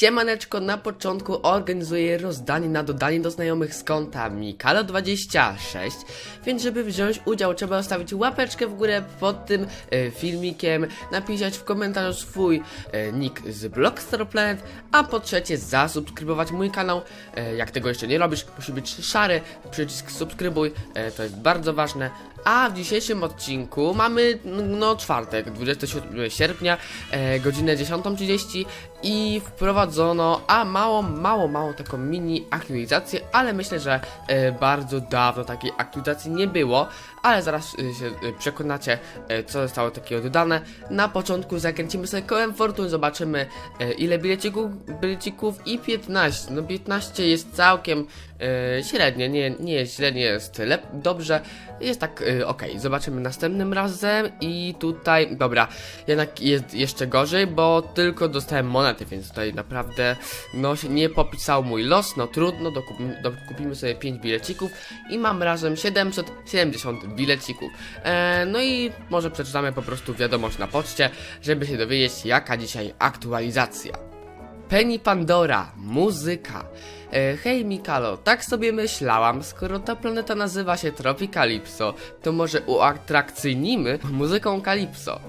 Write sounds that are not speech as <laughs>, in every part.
Siemaneczko, na początku organizuję rozdanie na dodanie do znajomych z konta Mikalo26, więc żeby wziąć udział trzeba zostawić łapeczkę w górę pod tym e, filmikiem, napisać w komentarzu swój e, nick z Blockstar Planet, a po trzecie zasubskrybować mój kanał. E, jak tego jeszcze nie robisz, musi być szary przycisk subskrybuj, e, to jest bardzo ważne. A w dzisiejszym odcinku mamy no czwartek, 27 sierpnia, e, godzinę 10.30 i wprowadzono, a mało, mało, mało taką mini aktualizację, ale myślę, że e, bardzo dawno takiej aktualizacji nie było, ale zaraz e, się e, przekonacie, e, co zostało takiego dodane. Na początku zakręcimy sobie kołem fortun, zobaczymy e, ile bilecików, bilecików i 15, no 15 jest całkiem e, średnie, nie, nie jest źle, nie jest lep, dobrze, jest tak e, ok, zobaczymy następnym razem i tutaj, dobra, jednak jest jeszcze gorzej, bo tylko dostałem monety, więc tutaj naprawdę, no nie popisał mój los, no trudno, dokupimy, dokupimy sobie 5 bilecików i mam razem 770 bilecików. E, no i może przeczytamy po prostu wiadomość na poczcie, żeby się dowiedzieć jaka dzisiaj aktualizacja. Penny Pandora, muzyka. E, hej Mikalo, tak sobie myślałam, skoro ta planeta nazywa się Tropicalipso, to może uatrakcyjnimy muzyką Calypso.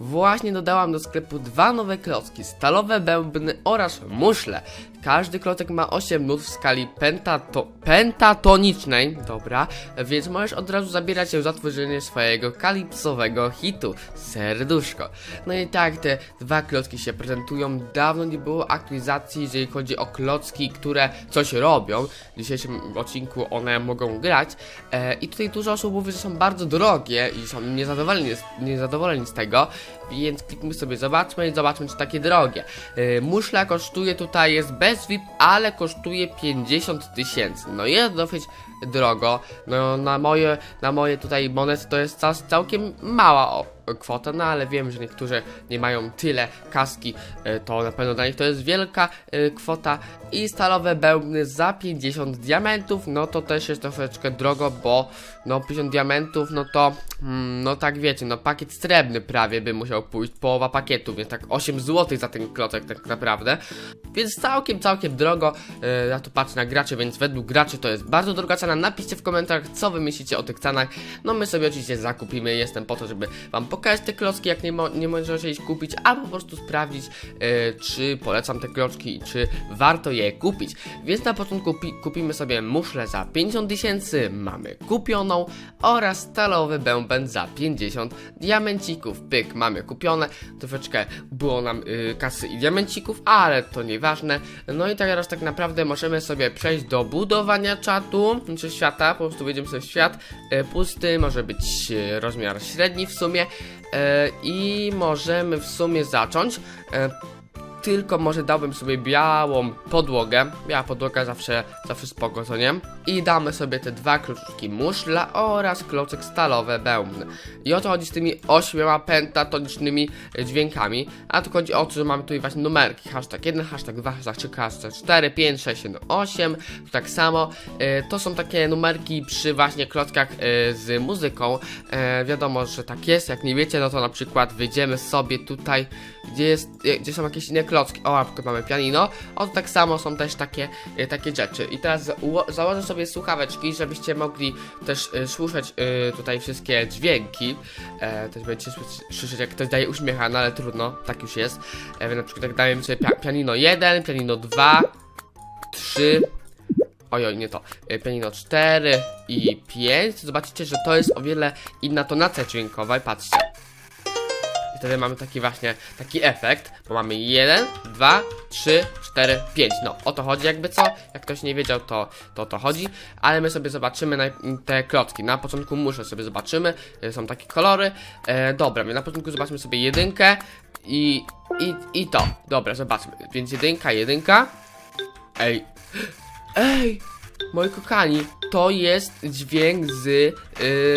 Właśnie dodałam do sklepu dwa nowe klocki, stalowe bębny oraz muszle. Każdy klocek ma 8 nut w skali pentato pentatonicznej, dobra, więc możesz od razu zabierać się za tworzenie swojego kalipsowego hitu, serduszko. No i tak te dwa klocki się prezentują, dawno nie było aktualizacji, jeżeli chodzi o klocki, które coś robią. W dzisiejszym odcinku one mogą grać e, i tutaj dużo osób mówi, że są bardzo drogie i są niezadowoleni, z- niezadowoleni z tego, więc kliknijmy sobie, zobaczmy i zobaczmy, czy takie drogie. Yy, muszla kosztuje tutaj, jest bez VIP, ale kosztuje 50 tysięcy. No jest dosyć drogo. No na moje, na moje tutaj monety to jest cał, całkiem mała o, kwota, no ale wiem, że niektórzy nie mają tyle kaski, yy, to na pewno dla nich to jest wielka yy, kwota. I stalowe bełbny za 50 diamentów, no to też jest troszeczkę drogo, bo no 50 diamentów, no to mm, no tak wiecie, no pakiet srebrny prawie by musiał pójść, połowa pakietu, więc tak 8 zł za ten klocek tak naprawdę. Więc całkiem, całkiem drogo. Yy, ja tu patrzę na graczy, więc według graczy to jest bardzo droga cena. Napiszcie w komentarzach, co wy myślicie o tych cenach. No my sobie oczywiście zakupimy. Jestem po to, żeby wam pokazać te klocki, jak nie, mo nie kupić, a po prostu sprawdzić, yy, czy polecam te klocki i czy warto je kupić. Więc na początku pi- kupimy sobie muszlę za 50 tysięcy, mamy kupioną oraz stalowy bęben za 50 diamencików. Pyk, mamy kupione. Troszeczkę było nam yy, kasy i diamencików, ale to nieważne. No i teraz tak naprawdę możemy sobie przejść do budowania czatu, czy świata, po prostu wejdziemy sobie w świat. Yy, pusty, może być yy, rozmiar średni w sumie. Yy, I możemy w sumie zacząć. Tylko może dałbym sobie białą podłogę. Biała podłoga zawsze, zawsze spoko, co nie? I damy sobie te dwa kluczki muszla oraz klocek stalowe bębny. I o to chodzi z tymi ośmioma pentatonicznymi dźwiękami. A tu chodzi o to, że mamy tutaj właśnie numerki. Hashtag 1, hashtag 2, hashtag 3, hashtag 4, 5, 6, 7, 8. Tu tak samo. E, to są takie numerki przy właśnie klockach e, z muzyką. E, wiadomo, że tak jest. Jak nie wiecie, no to na przykład wyjdziemy sobie tutaj, gdzie, jest, gdzie są jakieś inne klocki. O, przykład mamy pianino. O, tak samo są też takie, e, takie rzeczy. I teraz założę sobie słuchaweczki, żebyście mogli też e, słyszeć e, tutaj wszystkie dźwięki. E, też będziecie słysz- słyszeć, jak ktoś daje uśmiecha, no ale trudno, tak już jest. E, na przykład tak dajemy sobie pia pianino 1, pianino 2, 3. Ojoj, nie to. E, Pianino 4 i 5. Zobaczycie, że to jest o wiele inna tonacja dźwiękowa patrzcie. Wtedy mamy taki właśnie, taki efekt, bo mamy 1, 2, 3, 4, 5. No, o to chodzi jakby co. Jak ktoś nie wiedział, to to, to chodzi. Ale my sobie zobaczymy te klocki. Na początku muszę sobie zobaczymy. e, Są takie kolory. E, dobra, my na początku zobaczmy sobie jedynkę i, i, i to. Dobra, zobaczmy. Więc jedynka, jedynka. Ej. Ej! Moi kochani, to jest dźwięk z y,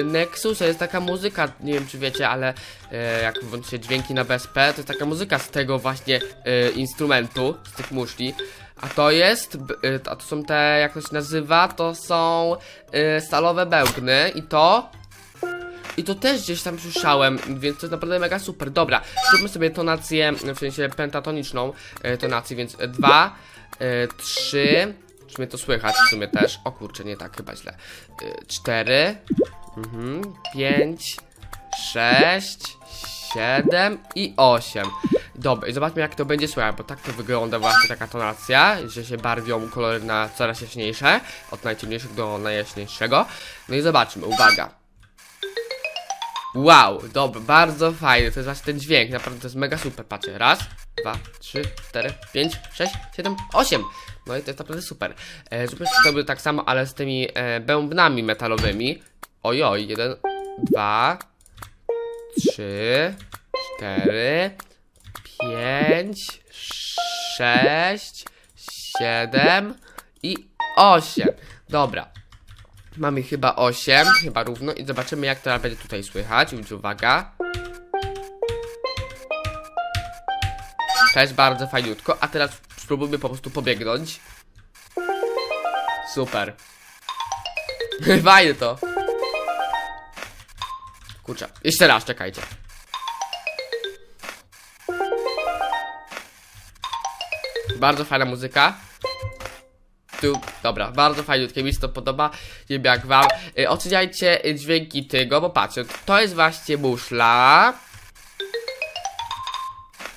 Nexusa, jest taka muzyka, nie wiem czy wiecie, ale y, jak włączycie dźwięki na BSP, to jest taka muzyka z tego właśnie y, instrumentu, z tych muszli. A to jest, y, a to są te, jak to się nazywa, to są y, stalowe bełkny i to i to też gdzieś tam słyszałem, więc to jest naprawdę mega super. Dobra, zróbmy sobie tonację, w sensie pentatoniczną e, tonację, więc dwa, e, trzy, czy mnie to słychać w sumie też? O kurczę, nie tak, chyba źle. E, cztery, mhm, pięć, sześć, siedem i osiem. Dobra, i zobaczmy jak to będzie słychać, bo tak to wygląda właśnie taka tonacja, że się barwią kolory na coraz jaśniejsze, od najciemniejszego do najjaśniejszego. No i zobaczmy, uwaga. Wow, dobra, bardzo fajny, to jest właśnie ten dźwięk, naprawdę to jest mega super, patrzcie, raz, dwa, trzy, cztery, pięć, sześć, siedem, osiem, no i to jest naprawdę super. E, zróbmy sobie tak samo, ale z tymi e, bębnami metalowymi, ojoj, jeden, dwa, trzy, cztery, pięć, sześć, siedem i osiem. Dobra. Mamy chyba 8, chyba równo i zobaczymy jak to będzie tutaj słychać. Więc uwaga. Jest bardzo fajniutko, a teraz spróbujmy po prostu pobiegnąć. Super. <laughs> Fajne to. Kurczę, jeszcze raz, czekajcie. Bardzo fajna muzyka. Dobra, bardzo fajniutkie, mi się to podoba. Nie wiem jak wam. Y, oceniajcie y, dźwięki tego, bo patrzcie, to jest właśnie muszla.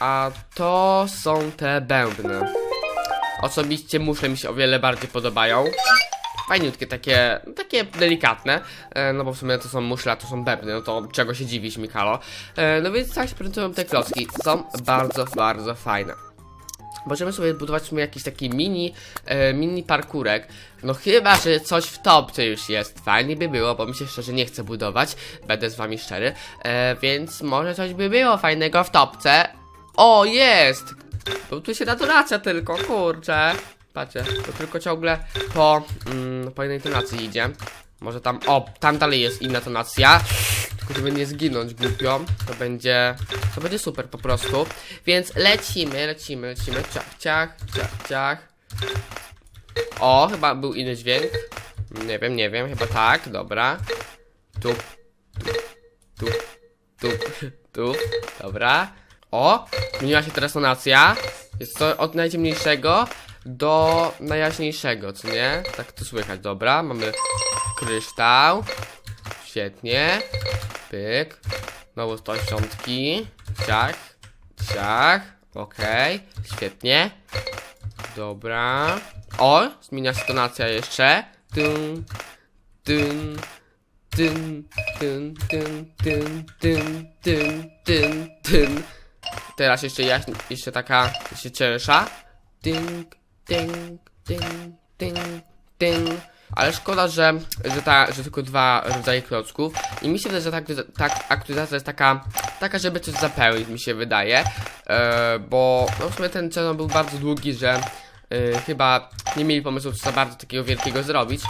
A to są te bębny. Osobiście muszle mi się o wiele bardziej podobają. Fajniutkie, takie, takie delikatne. E, no bo w sumie to są muszle, a to są bębny, no to czego się dziwisz, Mikalo. E, no więc tak się prezentują te klocki. Są bardzo, bardzo fajne. Możemy sobie budować w sumie jakiś taki mini, e, mini parkurek. No chyba, że coś w topce już jest. Fajnie by było, bo mi się szczerze nie chce budować. Będę z wami szczery. E, więc może coś by było fajnego w topce. O, jest! Bo tu się naturacja tylko, kurczę. Patrzcie, to tylko ciągle po, mm, po jednej tonacji idzie. Może tam, o, tam dalej jest inna tonacja. Żeby nie zginąć głupio, to będzie, to będzie super po prostu. Więc lecimy, lecimy, lecimy, ciach, ciach, ciach, ciach. O, chyba był inny dźwięk. Nie wiem, nie wiem, chyba tak, dobra. Tu, tu, tu, tu, tu, dobra. O, zmieniła się teraz tonacja. Jest to od najciemniejszego do najjaśniejszego, co nie? Tak to słychać, dobra. Mamy kryształ. Świetnie. Pyk. Znowu 180. Ciach. Ciach. Okej. Świetnie. Dobra. O! Zmienia się tonacja jeszcze. Dun. Dun. Dun. Dun. Dun. Dun. Dun. Dun. Dun. Dun. Teraz jeszcze jaśń, jeszcze taka, jeszcze cięższa. Ding, ding, ding, ding, ding. Ale szkoda, że, że, ta, że tylko dwa rodzaje klocków. I mi się wydaje, że tak, tak aktualizacja jest taka, taka, żeby coś zapełnić, mi się wydaje. E, bo no w sumie ten channel był bardzo długi, że e, chyba nie mieli pomysłu, co za bardzo takiego wielkiego zrobić.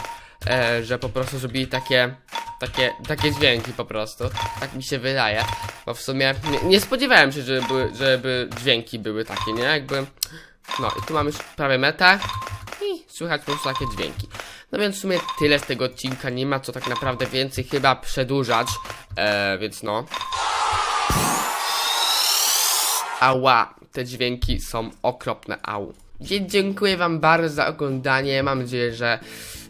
E, że po prostu zrobili takie, takie, takie dźwięki po prostu. Tak mi się wydaje. Bo w sumie nie, nie spodziewałem się, żeby, żeby dźwięki były takie, nie? Jakby. No i tu mamy już prawie metę i słychać po prostu takie dźwięki. No więc w sumie tyle z tego odcinka, nie ma co tak naprawdę więcej chyba przedłużać, e, więc no. Ała, te dźwięki są okropne, au. Więc dziękuję wam bardzo za oglądanie, mam nadzieję, że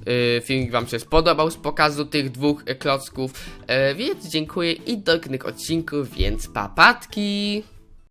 y, filmik wam się spodobał z pokazu tych dwóch y, klocków, e, więc dziękuję i do innych odcinków, więc papatki!